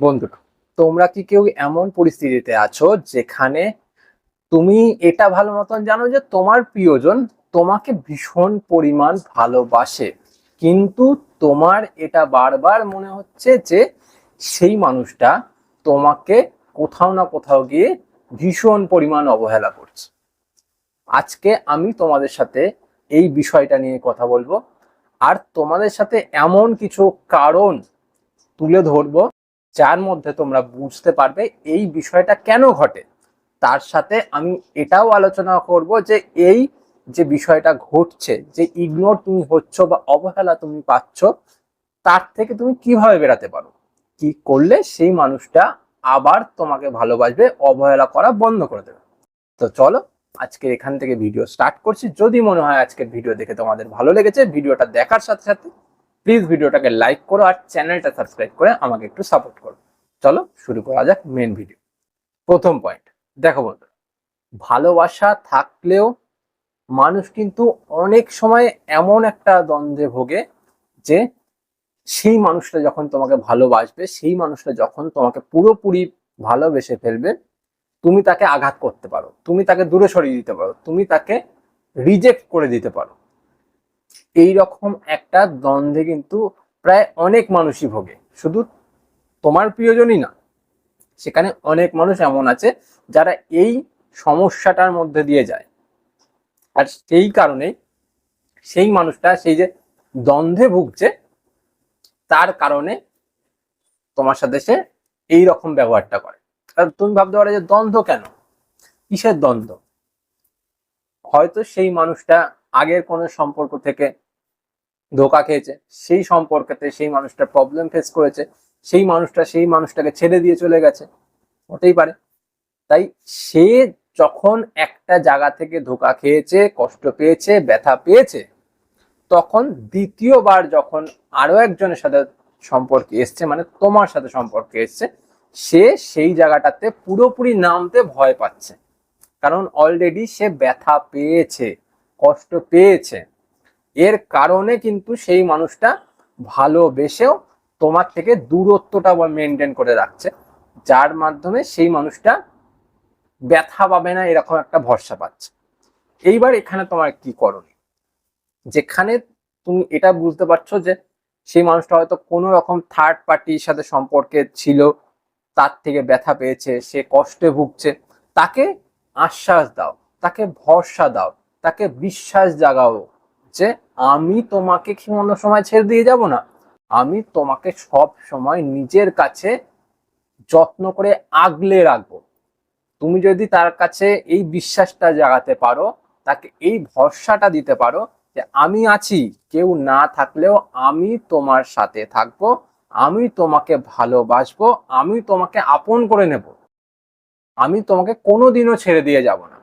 বন্ধুরা তোমরা কি কেউ এমন পরিস্থিতিতে আছো যেখানে তুমি এটা ভালো মতন জানো যে তোমার প্রিয়জন তোমাকে ভীষণ পরিমাণ ভালোবাসে, কিন্তু তোমার এটা বারবার মনে হচ্ছে যে সেই মানুষটা তোমাকে কোথাও না কোথাও গিয়ে ভীষণ পরিমাণ অবহেলা করছে। আজকে আমি তোমাদের সাথে এই বিষয়টা নিয়ে কথা বলব, আর তোমাদের সাথে এমন কিছু কারণ তুলে ধরবো যার মধ্যে তোমরা বুঝতে পারবে এই বিষয়টা কেন ঘটে। তার সাথে আমি এটাও আলোচনা করব যে এই যে বিষয়টা ঘটছে, যে ইগনোর তুমি হচ্ছ বা অবহেলা তুমি পাচ্ছ, তার থেকে তুমি কীভাবে বেরাতে পারো? কি করলে সেই মানুষটা আবার তোমাকে ভালোবাসবে, অবহেলা করা বন্ধ করে দেবে? তো চলো আজকে এখান থেকে ভিডিও স্টার্ট করছি। যদি মনে হয় আজকের ভিডিও দেখে তোমাদের ভালো লেগেছে ভিডিওটা দেখার সাথে সাথে প্লিজ ভিডিওটাকে লাইক করো আর চ্যানেলটা সাবস্ক্রাইব করে আমাকে একটু সাপোর্ট করো। চলো শুরু করা যাক মেন ভিডিও প্রথম পয়েন্ট দেখো বন্ধু ভালোবাসা থাকলেও মানুষ কিন্তু অনেক সময় এমন একটা দ্বন্দ্বে ভোগে যে সেই মানুষটা যখন তোমাকে ভালোবাসবে, সেই মানুষটা যখন তোমাকে পুরোপুরি ভালোবেসে ফেলবে, তুমি তাকে আঘাত করতে পারো, তুমি তাকে দূরে সরিয়ে দিতে পারো, তুমি তাকে রিজেক্ট করে দিতে পারো। এই রকম একটা দ্বন্দ্বে কিন্তু প্রায় অনেক মানুষই ভোগে। শুধু তোমার প্রিয়জনই না, সেখানে অনেক মানুষ এমন আছে যারা এই সমস্যাটার মধ্যে দিয়ে যায়। আর সেই কারণে সেই মানুষটা সেই যে দ্বন্দ্বে ভুগছে, তার কারণে তোমার সাথে সে এই রকম ব্যবহারটা করে। আর তুমি ভাবতে পারো যে দ্বন্দ্ব কেন? কিসের দ্বন্দ্ব? হয়তো সেই মানুষটা আগের কোনো সম্পর্ক থেকে ধোকা খেয়েছে, সেই সম্পর্কেতে সেই মানুষটা প্রবলেম ফেস করেছে, সেই মানুষটা সেই মানুষটাকে ছেড়ে দিয়ে চলে গেছে, হতেই পারে। তাই সে যখন একটা জায়গা থেকে ধোকা খেয়েছে, কষ্ট পেয়েছে, ব্যথা পেয়েছে, তখন দ্বিতীয়বার যখন আরও একজনের সাথে সম্পর্কে এসছে মানে তোমার সাথে সম্পর্কে এসছে, সে সেই জায়গাটাতে পুরোপুরি নামতে ভয় পাচ্ছে। কারণ অলরেডি সে ব্যথা পেয়েছে। কষ্ট পেয়েছে। এর কারণে কিন্তু সেই মানুষটা ভালোবেসেও তোমার থেকে দূরত্বটা মেনটেন করে রাখছে। যার মাধ্যমে সেই মানুষটা ব্যথা পাবে না, এরকম একটা ভরসা পাচ্ছে। এইবার এখানে তোমার কি করণীয়? যেখানে তুমি এটা বুঝতে পারছ যে সেই মানুষটা হয়তো কোনো রকম থার্ড পার্টির সাথে সম্পর্কে ছিল, তার থেকে ব্যথা পেয়েছে, সে কষ্টে ভুগছে, তাকে আশ্বাস দাও, তাকে ভরসা দাও। তাকে বিশ্বাস জাগাও যে আমি তোমাকে কি অন্য সময় ছেড়ে দিয়ে যাব না। আমি তোমাকে সব সময় নিজের কাছে যত্ন করে আগলে রাখব। তুমি যদি তার কাছে এই বিশ্বাসটা জাগাতে পারো, তাকে এই ভরসাটা দিতে পারো যে আমি আছি, কেউ না থাকলেও আমি তোমার সাথে থাকব, আমি তোমাকে ভালোবাসবো, আমি তোমাকে আপন করে নেব। আমি তোমাকে কোনোদিনও ছেড়ে দিয়ে যাব না।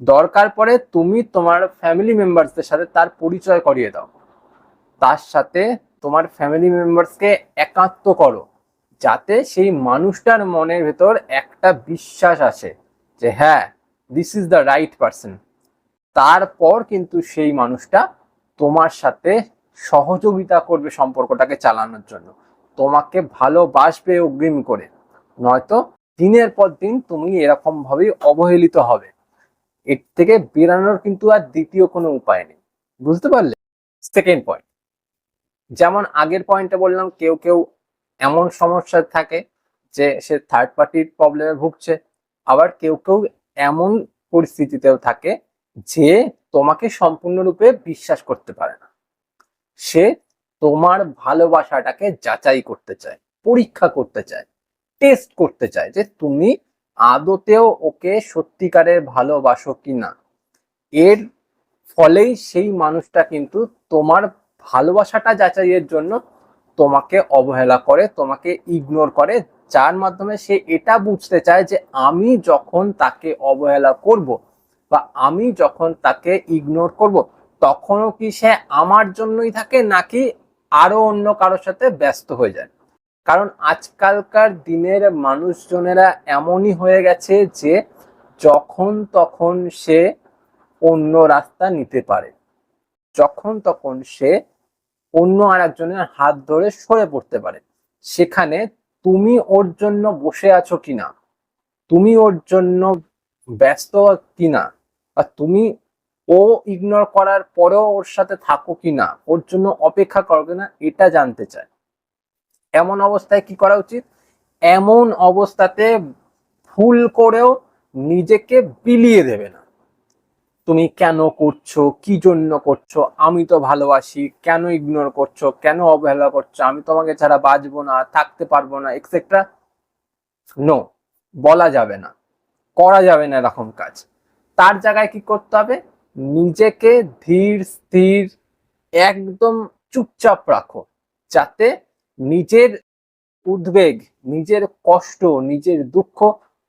দরকার পড়ে তুমি তোমার ফ্যামিলি মেম্বারসদের সাথে তার পরিচয় করিয়ে দাও। তার সাথে তোমার ফ্যামিলি মেম্বারসকে একাত্ম করো। যাতে সেই মানুষটার মনের ভেতর একটা বিশ্বাস আসে যে হ্যাঁ this is the right person তারপর কিন্তু সেই মানুষটা তোমার সাথে সহযোগিতা করবে সম্পর্কটাকে চালানোর জন্য। তোমাকে ভালোবাসবে অগ্রিম করে। নয়তো দিনের পর দিন তুমি এরকমভাবেই অবহেলিত হবে। এর থেকে বেরানোর কিন্তু আর দ্বিতীয় কোনো উপায় নেই। বুঝতে পারলে? সেকেন্ড পয়েন্ট যেমন আগের পয়েন্টে বললাম, কেউ কেউ এমন সমস্যা থাকে যে সে থার্ড পার্টির প্রবলেমে ভুগছে, আবার কেউ কেউ এমন পরিস্থিতিতেও থাকে যে তোমাকে সম্পূর্ণরূপে বিশ্বাস করতে পারে না। সে তোমার ভালোবাসাটাকে যাচাই করতে চায়, পরীক্ষা করতে চায় টেস্ট করতে চায় যে তুমি আদতেও ওকে সত্যিকারের ভালোবাসো কি না এর ফলেই সেই মানুষটা কিন্তু তোমার ভালোবাসাটা যাচাইয়ের জন্য তোমাকে অবহেলা করে, তোমাকে ইগনোর করে, যার মাধ্যমে সে এটা বুঝতে চায় যে আমি যখন তাকে অবহেলা করব বা আমি যখন তাকে ইগনোর করব, তখনও কি সে আমার জন্যই থাকে নাকি আরও অন্য কারোর সাথে ব্যস্ত হয়ে যায়? কারণ আজকালকার দিনের মানুষজনেরা এমনই হয়ে গেছে যে যখন তখন সে অন্য রাস্তা নিতে পারে। যখন তখন সে অন্য আর একজনের হাত ধরে সরে পড়তে পারে। সেখানে তুমি ওর জন্য বসে আছো কিনা? তুমি ওর জন্য ব্যস্ত কিনা? আর তুমি ও ইগনোর করার পরেও ওর সাথে থাকো কিনা? ওর জন্য অপেক্ষা করো কিনা? এটা জানতে চায়। এমন অবস্থায় কি করা উচিত? এমন অবস্থাতে ভুল করেও নিজেকে বিলিয়ে দেবে না। তুমি কেন করছ? কি জন্য করছ? আমি তো ভালোবাসি। কেন ইগনোর করছ? কেন অবহেলা করছ? আমি তোমাকে ছাড়া বাঁচবো না, থাকতে পারব না এক্সেট্রা নো বলা যাবে না। করা যাবে না এরকম কাজ। তার জায়গায় কি করতে হবে? নিজেকে ধীর, স্থির, একদম চুপচাপ রাখো। যাতে নিজের উদ্বেগ, নিজের কষ্ট, নিজের দুঃখ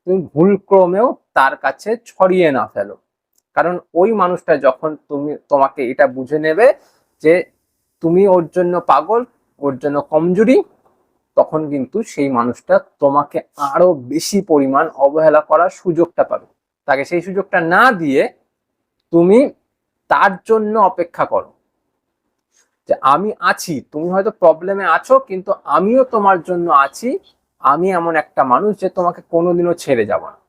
তুমি ভুলক্রমেও তার কাছে ছড়িয়ে না ফেলো। কারণ ওই মানুষটা যখন তুমি, তোমাকে এটা বুঝে নেবে যে তুমি ওর জন্য পাগল, ওর জন্য কমজোরি, তখন কিন্তু সেই মানুষটা তোমাকে আরও বেশি পরিমাণ অবহেলা করার সুযোগটা পাবে। তাকে সেই সুযোগটা না দিয়ে তুমি তার জন্য অপেক্ষা করো। যে আমি আছি, তুমি হয়তো প্রবলেমে আছো, কিন্তু আমিও তোমার জন্য আছি, আমি এমন একটা মানুষ যে তোমাকে কোনোদিনও ছেড়ে যাব না।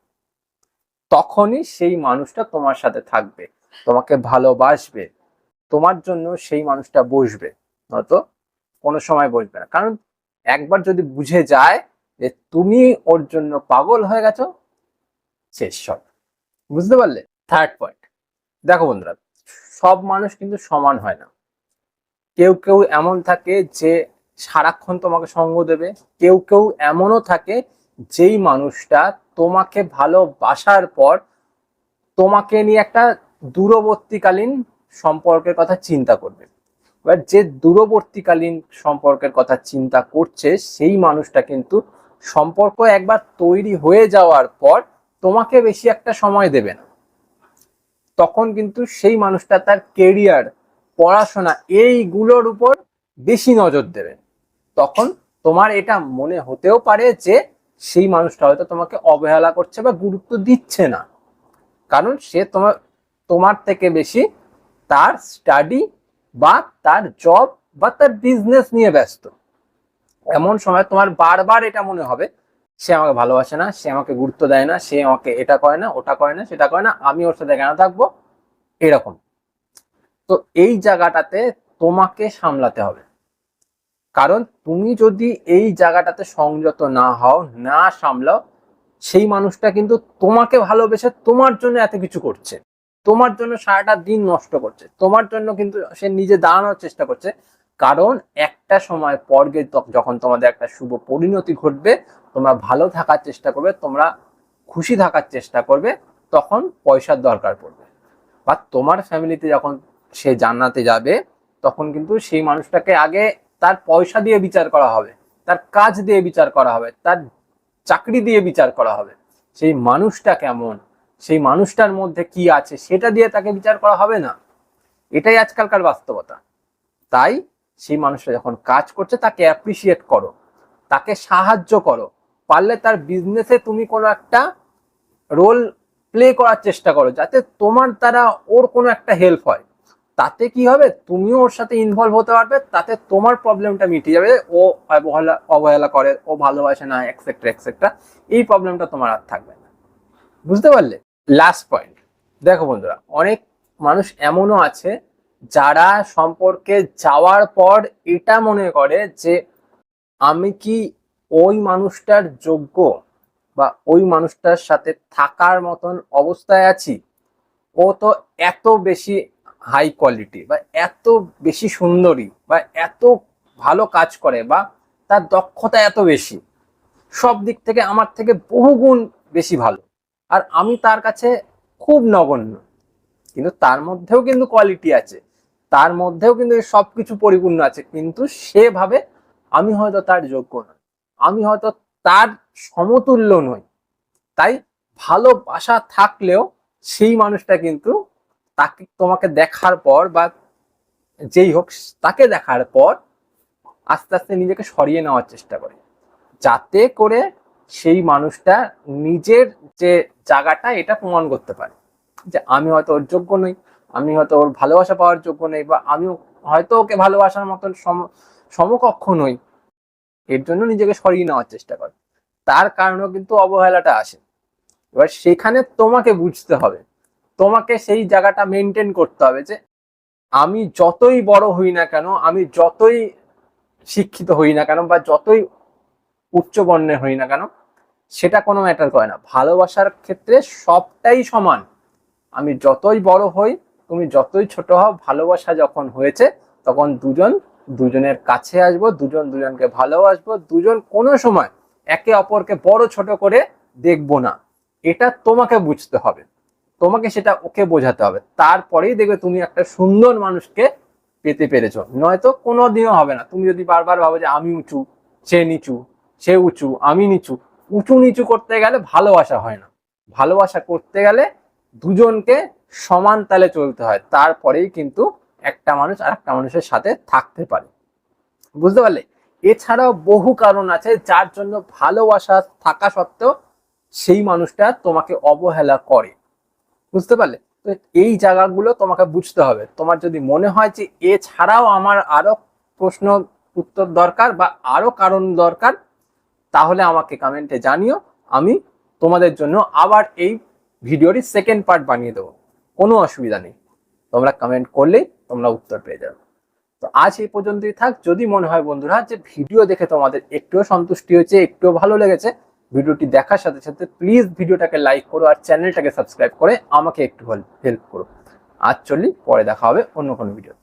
তখনই সেই মানুষটা তোমার সাথে থাকবে, তোমাকে ভালোবাসবে, তোমার জন্য সেই মানুষটা বসবে, নয়তো কোনো সময় বসবে না। কারণ একবার যদি বুঝে যায় যে তুমি ওর জন্য পাগল হয়ে গেছো, শেষ সব। বুঝতে পারলে? থার্ড পয়েন্ট দেখো বন্ধুরা, সব মানুষ কিন্তু সমান হয় না। কেউ কেউ এমন থাকে যে সারাক্ষণ তোমাকে সঙ্গ দেবে। কেউ কেউ এমনও থাকে যেই মানুষটা তোমাকে ভালোবাসার পর তোমাকে নিয়ে একটা দূরবর্তীকালীন সম্পর্কের কথা চিন্তা করবে। এবার যে দূরবর্তীকালীন সম্পর্কের কথা চিন্তা করছে, সেই মানুষটা কিন্তু সম্পর্ক একবার তৈরি হয়ে যাওয়ার পর তোমাকে বেশি একটা সময় দেবে না। তখন কিন্তু সেই মানুষটা তার কেরিয়ার পড়াশোনা এইগুলোর উপর বেশি নজর দেবে। তখন তোমার এটা মনে হতেও পারে যে সেই মানুষটা হয়তো তোমাকে অবহেলা করছে বা গুরুত্ব দিচ্ছে না। কারণ সে তোমার তোমার থেকে বেশি তার স্টাডি বা তার জব বা তার বিজনেস নিয়ে ব্যস্ত। এমন সময় তোমার বারবার এটা মনে হবে, সে আমাকে ভালোবাসে না, সে আমাকে গুরুত্ব দেয় না, সে আমাকে এটা করে না, ওটা করে না, সেটা করে না, আমি ওর সাথে কেন থাকব? এরকম। তো এই জায়গাটাতে তোমাকে সামলাতে হবে। কারণ তুমি যদি এই জায়গাটাতে সংযত না হও, না সামলাও, সেই মানুষটা কিন্তু তোমাকে ভালোবেসে তোমার জন্য এত কিছু করছে। তোমার জন্য সারাটা দিন নষ্ট করছে। তোমার জন্য কিন্তু সে নিজে দাঁড়ানোর চেষ্টা করছে। কারণ একটা সময় পর যখন তোমাদের একটা শুভ পরিণতি ঘটবে, তোমরা ভালো থাকার চেষ্টা করবে, তোমরা খুশি থাকার চেষ্টা করবে, তখন পয়সার দরকার পড়বে। বা তোমার ফ্যামিলিতে যখন সে জান্নাতে যাবে, তখন কিন্তু সেই মানুষটাকে আগে তার পয়সা দিয়ে বিচার করা হবে, তার কাজ দিয়ে বিচার করা হবে, তার চাকরি দিয়ে বিচার করা হবে। সেই মানুষটা কেমন? সেই মানুষটার মধ্যে কি আছে সেটা দিয়ে তাকে বিচার করা হবে না। এটাই আজকালকার বাস্তবতা। তাই সেই মানুষটা যখন কাজ করছে, তাকে অ্যাপ্রিসিয়েট করো, তাকে সাহায্য করো। পারলে তার বিজনেসে তুমি কোনো একটা রোল প্লে করার চেষ্টা করো, যাতে তোমার দ্বারা ওর কোনো একটা হেল্প হয়। তাতে কি হবে? তুমিও ওর সাথে ইনভলভ হতে পারবে, তাতে তোমার প্রবলেমটা মিটে যাবে ও অবহেলা অবহেলা করে, ও ভালোবাসে না এক্সেট্রা এক্সেট্রা এই প্রবলেমটা তোমার আর থাকবে না। বুঝতে পারলে? লাস্ট পয়েন্ট দেখো বন্ধুরা, অনেক মানুষ এমনও আছে যারা সম্পর্কে যাওয়ার পর এটা মনে করে যে আমি কি ওই মানুষটার যোগ্য বা ওই মানুষটার সাথে থাকার মতন অবস্থায় আছি? ও তো এত বেশি হাই কোয়ালিটি বা এত বেশি সুন্দরী বা এত ভালো কাজ করে বা তার দক্ষতা এত বেশি, সব দিক থেকে আমার থেকে বহুগুণ বেশি ভালো। আর আমি তার কাছে খুব নগণ্য। কিন্তু তার মধ্যেও কিন্তু কোয়ালিটি আছে, তার মধ্যেও কিন্তু সব কিছু পরিপূর্ণ আছে, কিন্তু সেভাবে আমি হয়তো তার যোগ্য নই। আমি হয়তো তার সমতুল্য নই। তাই ভালোবাসা থাকলেও সেই মানুষটা কিন্তু তাকে, তোমাকে দেখার পর বা যেই হোক, তাকে দেখার পর আস্তে আস্তে নিজেকে সরিয়ে নেওয়ার চেষ্টা করে। যাতে করে সেই মানুষটা নিজের যে জায়গাটা, এটা প্রমাণ করতে পারে। যে আমি হয়তো ওর যোগ্য নই, আমি হয়তো ওর ভালোবাসা পাওয়ার যোগ্য নই, বা আমি হয়তো ওকে ভালোবাসার মতন সম, সমকক্ষ নই। এর জন্য নিজেকে সরিয়ে নেওয়ার চেষ্টা করে। তার কারণেও কিন্তু অবহেলাটা আসে। এবার সেখানে তোমাকে বুঝতে হবে তোমাকে সেই জায়গাটা মেনটেন করতে হবে যে আমি যতই বড় হই না কেন, আমি যতই শিক্ষিত হই না কেন বা যতই উচ্চ বর্ণের হই না কেন, সেটা কোনো ম্যাটার করে না। ভালোবাসার ক্ষেত্রে সবটাই সমান। আমি যতই বড় হই, তুমি যতই ছোট হও, ভালোবাসা যখন হয়েছে, তখন দুজন, দুজনের কাছে আসব, দুজন, দুজনকে ভালোবাসবো, দুজন কোনো সময় একে অপরকে বড় ছোট করে দেখব না। এটা তোমাকে বুঝতে হবে। তোমাকে সেটা ওকে বোঝাতে হবে। তারপরেই দেখবে তুমি একটা সুন্দর মানুষকে পেতে পেরেছ। নয়তো কোনোদিনও হবে না। তুমি যদি বারবার ভাবো যে আমি উঁচু, সে নিচু, সে উঁচু, আমি নিচু, উঁচু নিচু করতে গেলে ভালোবাসা হয় না। ভালোবাসা করতে গেলে দুজনকে সমান তালে চলতে হয়। তারপরেই কিন্তু একটা মানুষ আর একটা মানুষের সাথে থাকতে পারে। বুঝতে পারলে? এছাড়াও বহু কারণ আছে যার জন্য ভালোবাসা থাকা সত্ত্বেও সেই মানুষটা তোমাকে অবহেলা করে। বুঝতে পারলে? এই জায়গাগুলো তোমাকে বুঝতে হবে। তোমার যদি মনে হয় যে এছাড়াও আমার আরও প্রশ্ন উত্তর দরকার বা আরও কারণ দরকার, তাহলে আমাকে কমেন্টে জানিও। আমি তোমাদের জন্য আবার এই ভিডিওটি সেকেন্ড পার্ট বানিয়ে দেবো। কোনো অসুবিধা নেই। তোমরা কমেন্ট করলেই তোমরা উত্তর পেয়ে যাবে। তো আজ এই পর্যন্তই থাক। যদি মনে হয় বন্ধুরা যে ভিডিও দেখে তোমাদের একটুও সন্তুষ্টি হয়েছে, একটুও ভালো লেগেছে ভিডিওটি দেখার সাথে সাথে প্লিজ ভিডিওটাকে লাইক করো আর চ্যানেলটাকে সাবস্ক্রাইব করে আমাকে একটু হেল্প করো। আজ চলি, পরে দেখা হবে অন্য কোনো ভিডিও